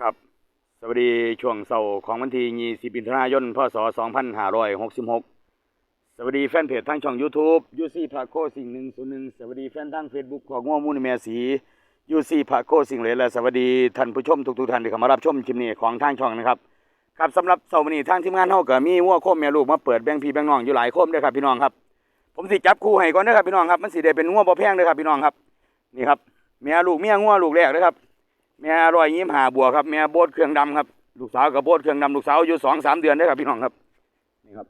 ครับ สวัสดีช่วงเสาร์ของวันที่20มิถุนายนพศ2566 สวัสดีแฟนเพจทางช่อง YouTube ยูซี่พาโคสิ่งหนึ่งศูนย์หนึ่งสวัสดีแฟนทาง Facebook ของง่วมูลแม่สียูซี่พาโคสิ่งเหลยและสวัสดีท่านผู้ชมทุกๆท่านที่เข้ามารับชมคลิปนี้ของทางช่องนะครับครับสำหรับเสาร์วันนี้ทางทีมงานเฮาก็มีวัวโคมแม่ลูกมาเปิดแบงพี่แบงน้องอยู่หลายโคมเด้อครับพี่น้องครับ ผมสิจับคู่ให้ก่อนเด้อครับพี่น้องครับมันสิได้เป็นงัวบ่แพงเด้อครับพี่น้องครับนี่ครับแม่ลูกเมียงัวลูกแรกเด้อครับ แม่รอยยิ้มหาบัวครับแม่โบดเครื่องดำครับลูกสาวกับโบดเครื่องดำลูกสาวอายู่สองสามเดือนได้ครับพี่น้องครับนี่ครับ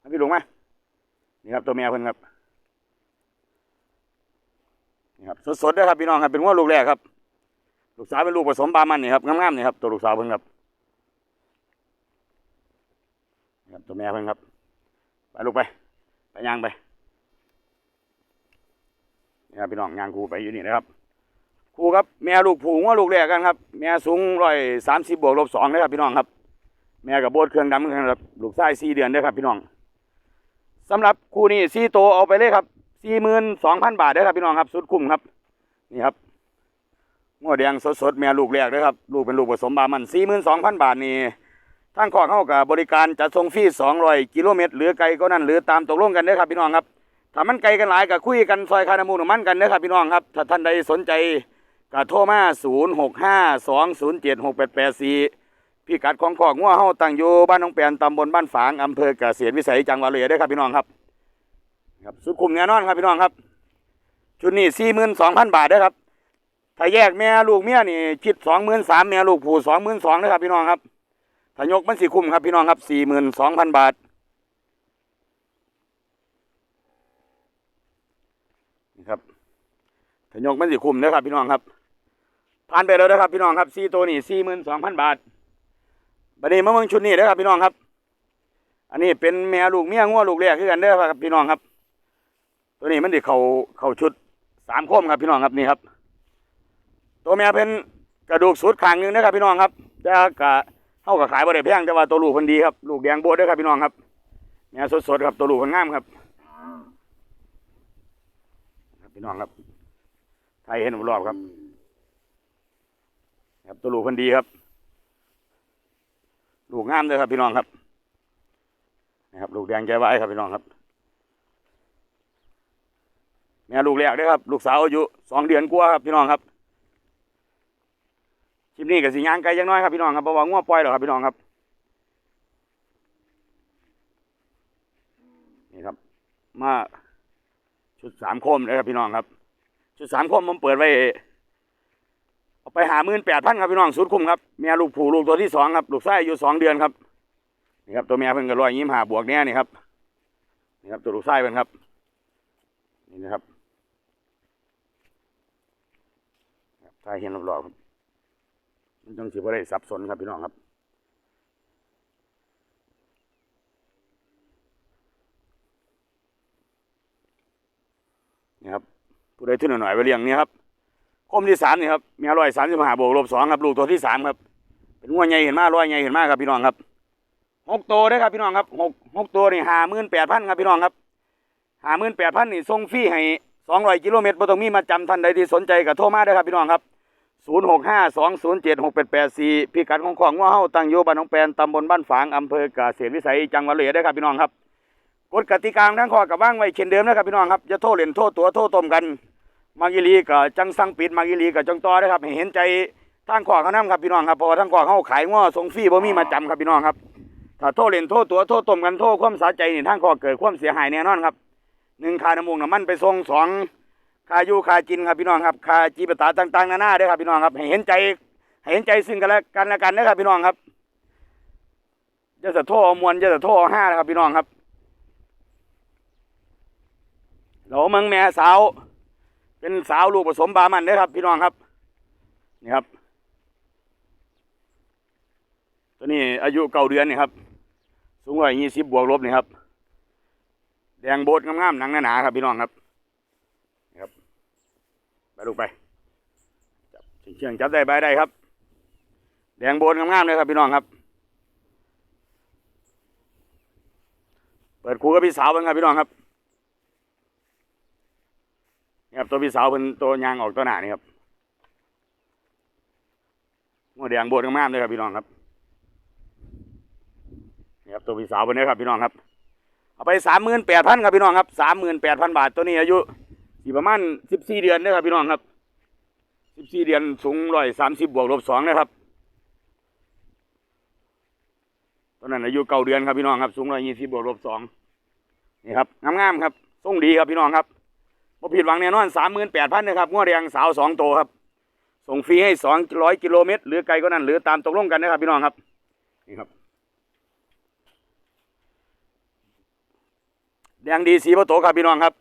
ให้พี่หลุงไหมนี่ครับตัวแม่เพิ่นครับนี่ครับสดๆเด้ครับพี่น้องครับเป็นว่าลูกแรกครับ ลูกสาวเป็นลูกผสมบามันนี่ครับงามๆนี่ครับตัวลูกสาวเพิ่นครับนี่ครับตัวแม่เพิ่นครับไปลูกไปไปย่างไปนี่ครับพี่น้องย่างกูไปอยู่นี่นะครับ ครูครับแม่ลูกผูงว่าลูกแรกกันครับ แม่สูงร้อยสามสิบบวกลบสองนะครับพี่น้องครับ แม่กับโบดเครื่องดำเหมือนกันครับลูกชายสี่เดือนเด้ครับพี่น้องสำหรับคู่นี้สี่โตเอาไปเลยครับสี่หมื่นสองพันบาทเด้ครับพี่น้องครับ สุดคุ้มครับนี่ครับงวดแดงสดๆแม่ลูกแรกเด้ครับลูกเป็นลูกผสมบามันสี่หมื่นสองพันบาทนี่ทางขอเข้ากับบริการจัดส่งฟรีสองร้อยกิโลเมตรหรือไกลก็นั่นหรือตามตกลงกันเด้ครับพี่น้องครับถ้ามันไกลกันหลายก็คุยกันซอยคานามูนมันกันเด้อครับพี่น้องครับ ถ้าท่านใดสนใจ ก็โทรมา0 6 5 2 0 7 6 8 8 4พี่กัดของขอกงัวเฮาตั้งอยู่บ้านหนองแปนตำบลบ้านฝางอำเภอเกษตรวิสัยจังหวัดเลยเด้ครับพี่น้องครับครับสุขุมแน่นอนครับพี่น้องครับ ชุดนี้42,000บาทเด้ครับถ้าแยกแม่ลูกเมียนี่คิด23,000แม่ลูกผู้22,000เด้อครับพี่น้องครับถ้ายกมันสิคุ้มครับพี่น้องครับ42,000บาทนี่ครับถ้ายกมันสิคุ้มเด้ครับพี่น้องครับ ผ่านไปแล้วนะครับ พี่น้องครับสี่ตัวนี่สี่หมื่นสองพันบาทบัดนี้มาเมืองชุดนี้นะครับ พี่น้องครับ อันนี้เป็นแม่ลูกเมียงัวลูกแรกคือกันเด้อครับพี่น้องครับ ตัวนี้มันดิเขาเขาชุดสามโคมครับพี่น้องครับนี่ครับ ตัวแม่เป็นกระดูกสุดขางหนึงนะครับ พี่น้องครับจะกะเท่ากับขายบ่ได้แพงแต่ว่าตัวลูกคนดีครับลูกแดงโบดด้อครับพี่น้องครับแม่สดๆครับตัวลูกคนงามครับครับพี่น้องครับไทยเห็นรอบครับ ครับตัวลูกคนดีครับ ลูกงามเลยครับพี่น้องครับนะครับลูกแดงใจไว้ครับพี่น้องครับแม่ลูกแรกด้อครับลูกสาวอายุสองเดือนกว่าครับพี่น้องครับคลิปนี้กับสีย่างไกลยังน้อยครับพี่น้องครับเพราะว่างัวปล่อยหรอครับพี่น้องครับนี่ครับ มาชุดสามคมเลยครับพี่น้องครับ ชุดสามคมผมเปิดไว้ เอาไปหาหมื่นแปดพันครับพี่น้องสุดคุ้มครับแม่ลูกผูลูกตัวที่สองครับลูกไส้อยู่สองเดือนครับนี่ครับตัวแม่เพิ่งก็ร้อยยิ้มหาบวกเนี้ยนี่ครับนี่ครับตัวลูกไส้เป็นครับนี่นะครับครับถ้าเห็นรอบๆครับมันต้องถือว่าได้สับสนครับพี่น้องครับนี่ครับผู้ใดที่หน่อยๆไปเลี้ยงนี่ครับ คมที่สามนี่ครับมีร้อยสามสิบห้าบวกลบสองครับลูกตัวที่สามครับ เป็นงวใหญ่เห็นมากร้อยใหญ่เห็นมากครับพี่น้องครับหกตัวได้ครับพี่น้องครับหกหกตัวนี่ห้าหมื่นแปดพันครับพี่น้องครับห้าหมื่นแปดพันนี่ส่งฟรีให้สองร้อยกิโลเมตรบ่ต้องมีมาจำท่านใดที่สนใจก็โทรมาได้ครับพี่น้องครับศูนย์หกห้าสองศูนย์เจ็ดหกแปดแปดสี่พิกัดของของว่าเฮาตั้งอยู่บ้านหนองแปนตำบลบ้านฝางอำเภอเกษตรวิสัยจังหวัดเลยได้ครับพี่น้องครับกฎกติกาทั้งข้อกับว่างไว้เช่นเดิมนะครับพี่น้องครับจะโทษเล่นโทษตัวโทษตมกัน มากิลีก็จังสั่งปิดมากิลีก็จังต่อนะครับให้เห็นใจทางขวาเขานํครับพี่น้องครับเพราะว่าทางขวาเขาขายง้อส่งฟรีบ่มีมาจำครับพี่น้องครับถ้าโทษเล่นโทษตัวโทษต้มกันโทษความสาใจนี่ทางขวาเกิดความเสียหายแน่นอนครับหนึ่งคาน้ำมูกน้ำมันไปส่งสองคายูคากินครับพี่น้องครับคาจีบตาต่างๆนานาด้อครับพี่น้องครับให้เห็นใจให้เห็นใจซึ่งกันและกันและกันนะครับพี่น้องครับจะสะโทษอามวลจะสะโทษห้านะครับพี่น้องครับเราเมืองแม่สาว เป็นสาวลูกผสมบามันเด้อครับ พี่น้องครับ นี่ครับ ตัวนี้อายุเก้าเดือนนี่ครับ สูงร้อยยี่สิบบวกลบนี่ครับ แดงโบดงามๆหนังหนาๆครับ พี่น้องครับนี่ครับ ไปลูกไปจับเชียงๆจับได้ใบได้ครับ แดงโบดงามๆเลยครับ พี่น้องครับ เปิดคูกับพี่สาวบ้างครับพี่น้องครับ นี่ครับ ตัวพี่สาวเป็นตัวยางออกตัวหนานี่ครับหัวแดงโบดงามๆเลยครับพี่น้องครับนี่ครับตัวพี่สาวคนนี้ครับพี่น้องครับ เอาไปสามหมื่นแปดพันครับพี่น้องครับสามหมื่นแปดพันบาทตัวนี้อายุสี่ประมาณสิบสี่เดือนนะครับพี่น้องครับสิบสี่เดือนสูงร้อยสามสิบบวกลบสองนะครับตัวนั้นอายุเก้าเดือนครับพี่น้องครับสูงร้อยยี่สิบบวกลบสองนี่ครับงามๆครับทรงดีครับพี่น้องครับ บ่ผิดหวังแน่นอนสามหมื่นแปดพันนะครับงัวแดงสาวสองโตครับ ส่งฟรีให้สองร้อยกิโลเมตร หรือไกลก็นั่นหรือตามตกลงกันนะครับพี่น้องครับ นี่ครับ แดงดีสีพระโตครับพี่น้องครับ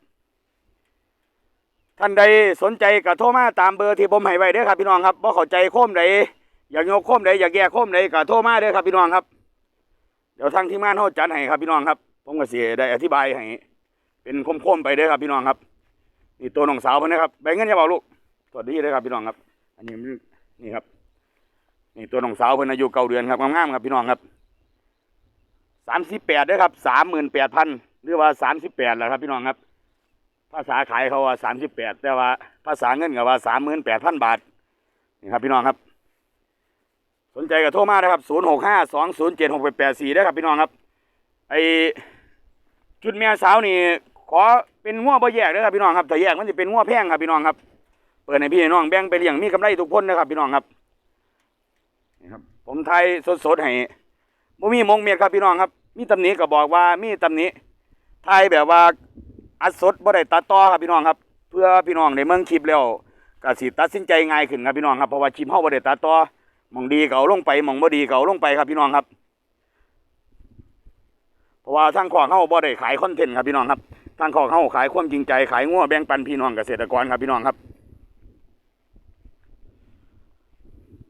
ท่านใดสนใจก็โทรมาตามเบอร์ที่ผมให้ไว้เด้อครับพี่น้องครับว่าเข้าใจโค้มใดอยากโยกโค้มใดอยากแก้โค้มใดก็โทรมาเด้อครับพี่น้องครับ เดี๋ยวทางทีมงานเขาจัดให้ครับพี่น้องครับ ผมก็เสียได้อธิบายให้เป็นโค้มๆไปเด้อครับพี่น้องครับ นี่ตัวน้องสาวเพิ่นนะครับใบเงินจะบอกลูกสวัสดีเลยครับพี่น้องครับ อันนี้นี่ครับนี่ตัวน้องสาวเพิ่นอายุเก้าเดือนครับงามๆครับพี่น้องครับสามสิบแปดเด้อครับสามหมื่นแปดพันหรือว่าสามสิบแปดแหละครับพี่น้องครับ ภาษาขายเขาว่าสามสิบแปดแต่ว่าภาษาเงินก็ว่าสามหมื่นแปดพันบาทนี่ครับพี่น้องครับ สนใจก็โทรมานะครับศูนย์หกห้าสองศูนย์เจ็ดหกแปดแปดสี่ได้ครับพี่น้องครับไอจุดแม่สาวนี่ขอ เป็นง้อบ่แยกเด้อครับพี่น้องครับถ้าแยกมันจะเป็นง้อแพงครับพี่น้องครับ เปิดให้พี่น้องแบ่งไปเลี้ยงมีกำไรทุกคนนะครับพี่น้องครับนี่ครับ ผมไทยสดๆให้บ่มีมงเมียครับพี่น้องครับ มีตำหนิก็บอกว่ามีตำหนิไทยแบบว่าอัดสดบ่ได้ตัดต่อครับพี่น้องครับ เพื่อพี่น้องได้เมืองคลิปแล้วก็สิตัดสินใจง่ายขึ้นครับพี่น้องครับเพราะว่าคลิปเฮาบ่ได้ตัดต่อหมองดีก็เอาลงไปหมองบ่ดีก็เอาลงไปครับพี่น้องครับ เพราะว่าทางของเฮาบ่ได้ขายคอนเทนต์ครับพี่น้องครับ ทางของเฮาขายความจริงใจขายงัวแบ่งปันพี่น้องเกษตรกรครับพี่น้องครับ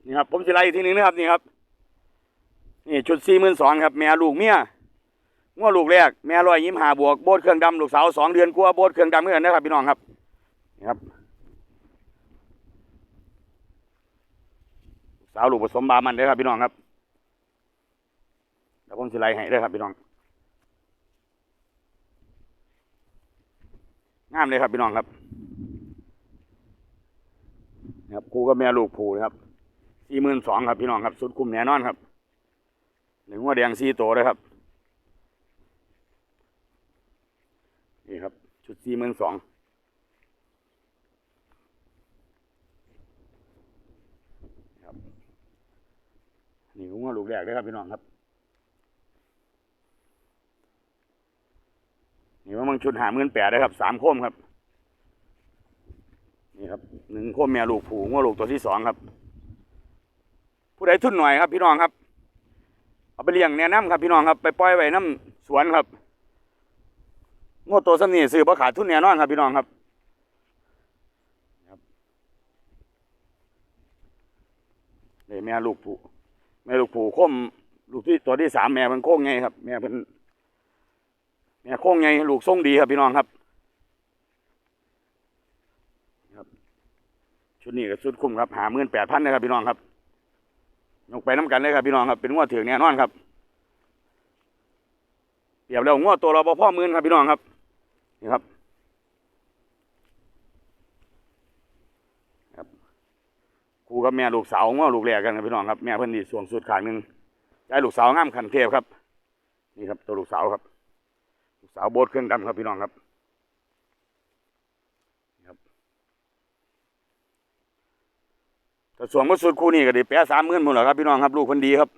นี่ครับผมสิไล่ทีหนึงนะครับนี่ครับนี่ชุดสี่หมื่นสองครับ แม่ลูกเมียง้อลูกแรกแม่ร้อยยิ้มหาบวกโบดเครื่องดำลูกสาวสองเดือนกลัวโบดเครื่องดำเหมือนกันนะครับพี่น้องครับนี่ครับสาวลูกผสมบามันเด้อครับพี่น้องครับเดี๋ยวผมสิไล่ให้เด้อครับพี่น้อง งามเลยครับพี่น้องครับครับครูกับแม่ลูกผูนะครับสี่หมื่นสองครับพี่น้องครับ สุดคุ้มแน่นอนครับหนึ่งหัวแดงสี่โตเลยครับ นี่ครับ ชุดสี่หมื่นสองครับนี่หัวลูกแรกเลยครับพี่น้องครับนี่ว่ามัน ชุดหาหมื่นแปดเลยครับสามโคมครับ นี่ครับหนึ่งโคมแม่ลูกผูหัวลูกตัวที่สองครับ ผู้ใดทุนหน่อยครับพี่น้องครับ เอาไปเลี้ยงแนะนำครับ พี่น้องครับ ไปปล่อยไว้น้ำสวนครับงวดตัวสนีซื้อบ่ขาดทุนแน่นอนครับ พี่น้องครับครับแม่ลูกผูแม่ลูกผูโค้มลูกที่ตัวที่สามแม่เป็นโค้งไงครับ แม่เป็น แม่โค้งไงลูกทรงดีครับพี่น้องครับครับ ชุดนี้ก็ชุดคุ้มครับหาหมื่นแปดพันนะครับพี่น้องครับยกไปน้ำกันเลยครับพี่น้องครับเป็นงวดถือแน่นอนครับเปรียบแล้วงวดตัวเราบ่พ่อมื่นครับพี่น้องครับนี่ครับครับครูกับแม่ลูกสาวงวดลูกแรกกันครับพี่น้องครับแม่เพิ่นดีส่วงสุดขางหนึ่งได้ลูกสาวงามขันเทพครับ นี่ครับตัวลูกสาวครับ ลูกสาวโบสเครื่องดำครับพี่น้องครับแต่ส่วนมาสุดคู่นี้ก็ดีแปะสามหมื่นหมดแล้วครับพี่น้องครับลูกคนดีครับ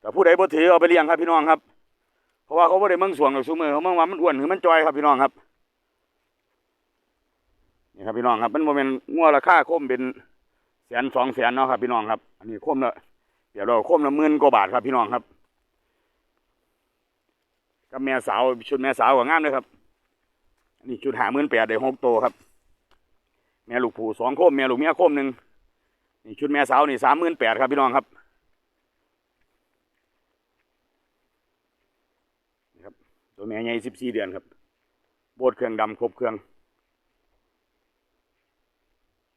แต่ผู้ใดบ่ถือเอาไปเลี้ยงครับพี่น้องครับ เพราะว่าเขาบ่ได้เมืองสวงกับซูมือเขาเมืองว่ามันอ้วนหรือมันจอยครับพี่น้องครับนี่ครับพี่น้องครับมันโมเมนงัวราคาคมเป็นแสนสองแสนเนาะครับพี่น้องครับ อันนี้คมละเดี๋ยวเราคมละหมื่นกว่าบาทครับพี่น้องครับ กับแม่สาวชุดแม่สาวก็งามเลยครับนนี้ชุดหาหมื่นแปดได้หกโตวครับ แม่ลูกผูสองโคมแม่ลูกเมียโคมหนึ่งนี่ชุดแม่สาวนี่สามหมื่นแปดครับพี่น้องครับนี่ครับ ตัวแม่ใหญ่สิบสี่เดือนครับโบดเครื่องดำครบเครื่อง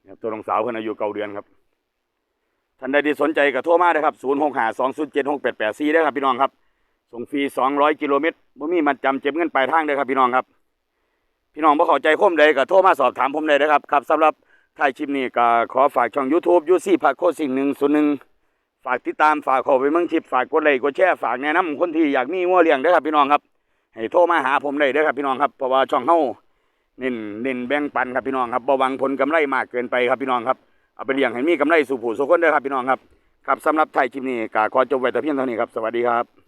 นี่ครับตัวน้องสาวเพิ่นอายุเก้าเดือนครับท่านใดที่สนใจก็โทรมาได้ครับศูนย์หกห้าสองศูนย์เจ็ดหกแปดแปดสี่ได้ครับพี่น้องครับ ส่งฟรีสองร้อยกิโลเมตรบ่มีมันจำเจ็บเงินปลายทางได้ครับพี่น้องครับ พี่น้องบ่เข้าใจคมใดก็โทรมาสอบถามผมได้นะครับครับสำหรับถ่ายคลิปนี้ก็ขอฝากช่อง YouTube ยูซี่ผักโคสิ่งหนึ่งศูนหนึ่งฝากติดตามฝากเข้าไปเมืองทิพฝากกดไลค์กดแชร์ฝากแนะนำคนที่อยากมีงัวเลี้ยงเด้ครับพี่น้องครับให้โทรมาหาผมได้เด้ครับพี่น้องครับเพราะว่าช่องเฮาเน้นเน้นแบ่งปันครับพี่น้องครับบ่หวังผลกำไรมากเกินไปครับพี่น้องครับเอาไปเลี้ยงให้มีกำไรสู่ผู้สู่คนเด้ครับพี่น้องครับครับสำหรับไทยคลิปนี้ก็ขอจบไว้แต่เพียงเท่านี้ครับสวัสดีครับ